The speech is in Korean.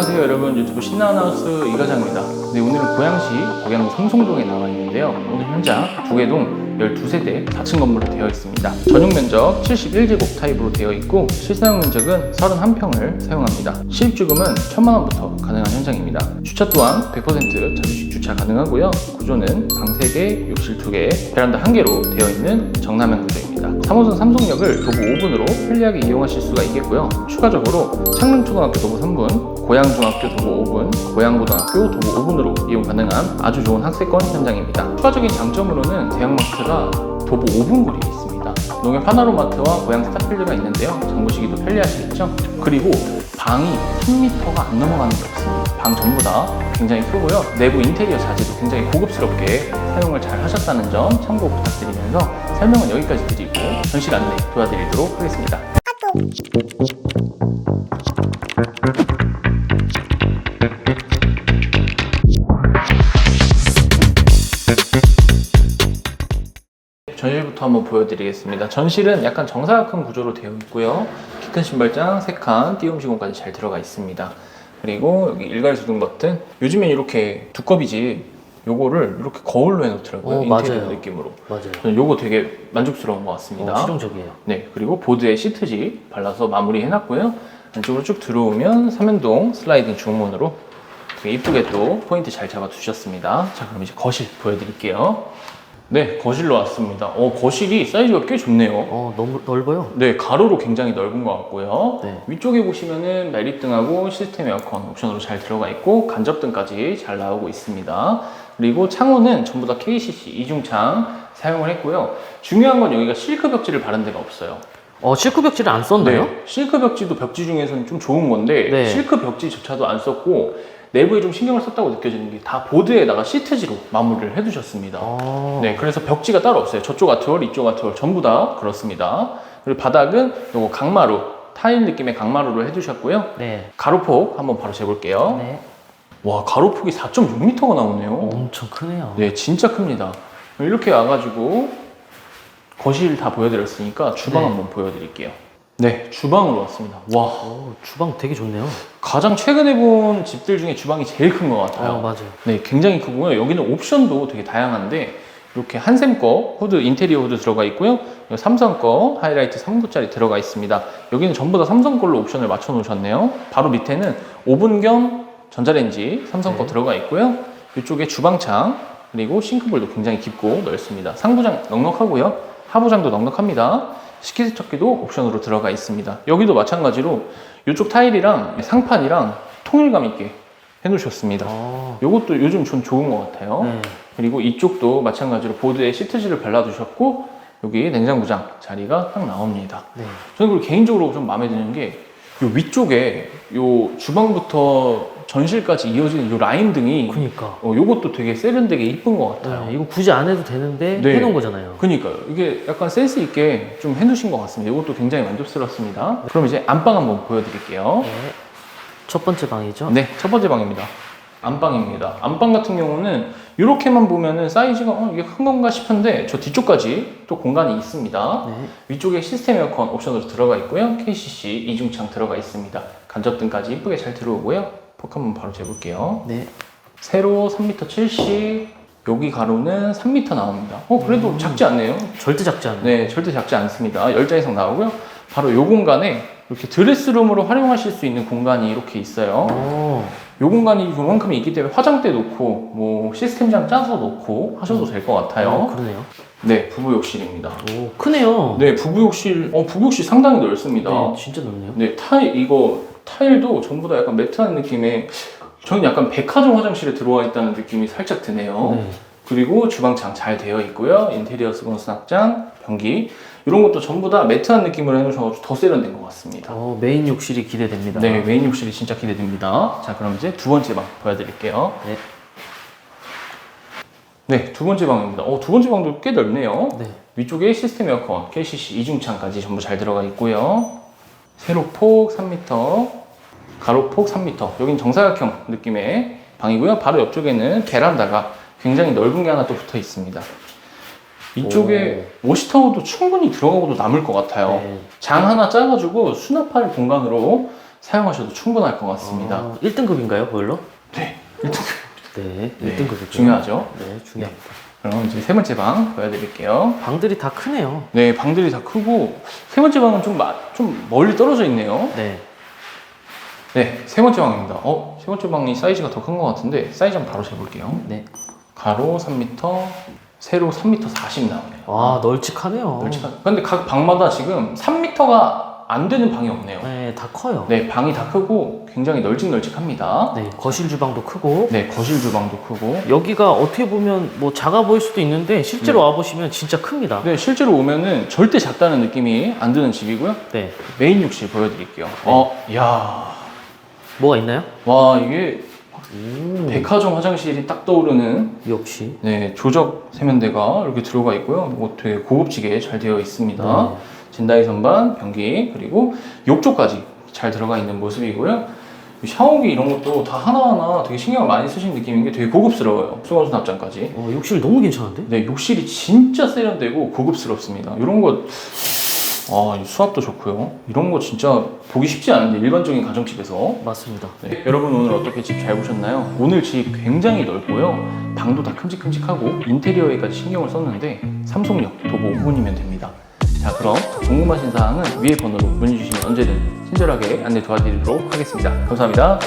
안녕하세요 여러분. 유튜브 신나는 하우스 이과장입니다. 네 오늘은 고양시 고양구 성송동에 나와 있는데요. 오늘 현장 두개동 12세대 4층 건물로 되어 있습니다. 전용 면적 71제곱 타입으로 되어 있고 실사용 면적은 31평을 사용합니다. 시입주금은 1000만원부터 가능한 현장입니다. 주차 또한 100% 자주식 주차 가능하고요. 구조는 방 3개, 욕실 2개, 베란다 1개로 되어 있는 정남형 구조입니다 3호선 삼성역을 도보 5분으로 편리하게 이용하실 수가 있겠고요 추가적으로 창릉초등학교 도보 3분, 고양중학교 도보 5분, 고양고등학교 도보 5분으로 이용 가능한 아주 좋은 학세권 현장입니다. 추가적인 장점으로는 대형마트가 도보 5분 거리에 있습니다. 농협 하나로마트와 고양 스타필드가 있는데요. 장 보시기도 편리하시겠죠? 그리고 방이 3m가 안 넘어가는 게 없습니다. 방 전부 다 굉장히 크고요. 내부 인테리어 자재도 굉장히 고급스럽게 사용을 잘 하셨다는 점 참고 부탁드리면서 설명은 여기까지 드리고 전실 안내 도와드리도록 하겠습니다. 전실부터 한번 보여드리겠습니다. 전실은 약간 정사각형 구조로 되어 있고요. 키 큰 신발장 3칸, 띄움 시공까지 잘 들어가 있습니다. 그리고 여기 일괄 수동 버튼. 요즘엔 이렇게 두꺼비지 요거를 이렇게 거울로 해놓더라고요. 어, 인테리어 맞아요. 느낌으로. 맞아요. 저는 요거 되게 만족스러운 것 같습니다. 어, 실용적이에요. 네, 그리고 보드에 시트지 발라서 마무리 해놨고요. 안쪽으로 쭉 들어오면 삼연동 슬라이딩 중문으로 되게 이쁘게 또 포인트 잘 잡아 두셨습니다. 자, 그럼 이제 거실 보여드릴게요. 네, 거실로 왔습니다. 어, 거실이 사이즈가 꽤 좋네요. 어, 너무 넓어요. 네, 가로로 굉장히 넓은 것 같고요. 네. 위쪽에 보시면은 매립등하고 시스템 에어컨 옵션으로 잘 들어가 있고 간접등까지 잘 나오고 있습니다. 그리고 창호는 전부 다 KCC 이중창 사용을 했고요. 중요한 건 여기가 실크 벽지를 바른 데가 없어요. 어, 실크 벽지를 안 썼나요? 네, 실크 벽지도 벽지 중에서는 좀 좋은 건데 네. 실크 벽지조차도 안 썼고 내부에 좀 신경을 썼다고 느껴지는 게 다 보드에다가 시트지로 마무리를 해두셨습니다. 어, 네, 그래서 벽지가 따로 없어요. 저쪽 아트월, 이쪽 아트월 전부 다 그렇습니다. 그리고 바닥은 요거 강마루, 타일 느낌의 강마루로 해주셨고요. 네. 가로폭 한번 바로 재볼게요. 네. 와, 가로폭이 4.6m가 나오네요. 엄청 크네요. 네, 진짜 큽니다. 이렇게 와가지고 거실 다 보여드렸으니까 주방 네. 한번 보여드릴게요. 네, 주방으로 왔습니다. 와, 어, 주방 되게 좋네요. 가장 최근에 본 집들 중에 주방이 제일 큰 것 같아요. 어, 맞아요. 네, 굉장히 크고요. 여기는 옵션도 되게 다양한데 이렇게 한샘 거 후드 인테리어 후드 들어가 있고요. 삼성 거 하이라이트 3구짜리 들어가 있습니다. 여기는 전부 다 삼성 걸로 옵션을 맞춰 놓으셨네요. 바로 밑에는 오븐 겸 전자레인지 삼성 거 네. 들어가 있고요. 이쪽에 주방창 그리고 싱크볼도 굉장히 깊고 넓습니다. 상부장 넉넉하고요. 하부장도 넉넉합니다. 식기세척기도 옵션으로 들어가 있습니다. 여기도 마찬가지로 이쪽 타일이랑 상판이랑 통일감 있게 해놓으셨습니다. 어, 이것도 요즘 전 좋은 것 같아요. 네. 그리고 이쪽도 마찬가지로 보드에 시트지를 발라두셨고 여기 냉장고장 자리가 딱 나옵니다. 네. 저는 그리고 개인적으로 좀 마음에 드는 게 이 위쪽에 요 주방부터 전실까지 이어지는 요 라인 등이 그니까. 어, 요것도 되게 세련되게 이쁜 것 같아요. 네, 이거 굳이 안 해도 되는데 네. 해놓은 거잖아요. 그니까요. 이게 약간 센스 있게 좀 해놓으신 것 같습니다. 이것도 굉장히 만족스럽습니다. 그럼 이제 안방 한번 보여드릴게요. 네. 첫 번째 방이죠. 네, 첫 번째 방입니다. 안방입니다. 안방 같은 경우는 이렇게만 보면은 사이즈가 어, 이게 큰 건가 싶은데 저 뒤쪽까지 또 공간이 있습니다. 네. 위쪽에 시스템 에어컨 옵션으로 들어가 있고요. KCC 이중창 들어가 있습니다. 간접등까지 이쁘게 잘 들어오고요. 폭 한번 바로 재볼게요. 네. 세로 3m 70, 여기 가로는 3m 나옵니다. 어, 그래도 작지 않네요. 절대 작지 않아요. 네, 절대 작지 않습니다. 10자 이상 나오고요. 바로 이 공간에 이렇게 드레스룸으로 활용하실 수 있는 공간이 이렇게 있어요. 어, 이 공간이 요만큼 있기 때문에 화장대 놓고 뭐 시스템장 짜서 놓고 하셔도 될것 어, 같아요. 그러네요. 네, 부부 욕실입니다. 오, 크네요. 네, 부부 욕실, 어, 부부 욕실 상당히 넓습니다. 네, 진짜 넓네요. 네, 타일, 이거 타일도 전부 다 약간 매트한 느낌의 저는 약간 백화점 화장실에 들어와 있다는 느낌이 살짝 드네요. 네. 그리고 주방창 잘 되어 있고요. 인테리어 수건 수납장, 변기 이런 것도 전부 다 매트한 느낌으로 해놓으셔서 더 세련된 것 같습니다. 어, 메인 욕실이 기대됩니다. 네, 메인 욕실이 진짜 기대됩니다. 자, 그럼 이제 두 번째 방 보여드릴게요. 네. 네, 두 번째 방입니다. 어, 두 번째 방도 꽤 넓네요. 네. 위쪽에 시스템 에어컨, KCC 이중창까지 전부 잘 들어가 있고요. 세로폭 3m, 가로폭 3m. 여긴 정사각형 느낌의 방이고요. 바로 옆쪽에는 베란다가 굉장히 넓은 게 하나 또 붙어 있습니다. 이쪽에 워시타워도 충분히 들어가고도 남을 것 같아요. 네. 장 하나 짜가지고 수납할 공간으로 사용하셔도 충분할 것 같습니다. 아, 1등급인가요, 보일러? 네, 1등 네, 네, 1등급이죠. 중요하죠. 네, 중요합니다. 그럼 이제 세 번째 방 보여드릴게요. 방들이 다 크네요. 네, 방들이 다 크고 세 번째 방은 좀, 마- 좀 멀리 떨어져 있네요. 네. 네, 세 번째 방입니다. 어, 세 번째 방이 사이즈가 더 큰 것 같은데 사이즈 한번 바로 재볼게요. 네. 가로 3m, 세로 3m 40 나오네요. 와, 널찍하네요. 널찍한. 근데 각 방마다 지금 3m가 안 되는 방이 없네요. 네, 다 커요. 네, 방이 다 크고 굉장히 널찍널찍합니다. 네, 거실 주방도 크고 네, 거실 주방도 크고. 여기가 어떻게 보면 뭐 작아 보일 수도 있는데 실제로 네. 와 보시면 진짜 큽니다. 네, 실제로 오면은 절대 작다는 느낌이 안 드는 집이고요. 네. 메인 욕실 보여드릴게요. 어, 야, 뭐가 있나요? 와 이게 오, 백화점 화장실이 딱 떠오르는 역시. 네, 조적 세면대가 이렇게 들어가 있고요. 뭐 되게 고급지게 잘 되어 있습니다. 네. 젠다이 선반, 변기, 그리고 욕조까지 잘 들어가 있는 모습이고요. 이 샤워기 이런 것도 다 하나하나 되게 신경을 많이 쓰신 느낌인 게 되게 고급스러워요. 수건 수 납장까지. 어, 욕실 너무 괜찮은데? 네, 욕실이 진짜 세련되고 고급스럽습니다. 이런 거, 아, 이 수압도 좋고요. 이런 거 진짜 보기 쉽지 않은데, 일반적인 가정집에서. 맞습니다. 네, 여러분 오늘 어떻게 집 잘 보셨나요? 오늘 집 굉장히 넓고요. 방도 다 큼직큼직하고 인테리어에까지 신경을 썼는데 삼성역 도보 5분이면 됩니다. 자 그럼 더 궁금하신 사항은 위에 번호로 문의 주시면 언제든 친절하게 안내 도와드리도록 하겠습니다. 감사합니다.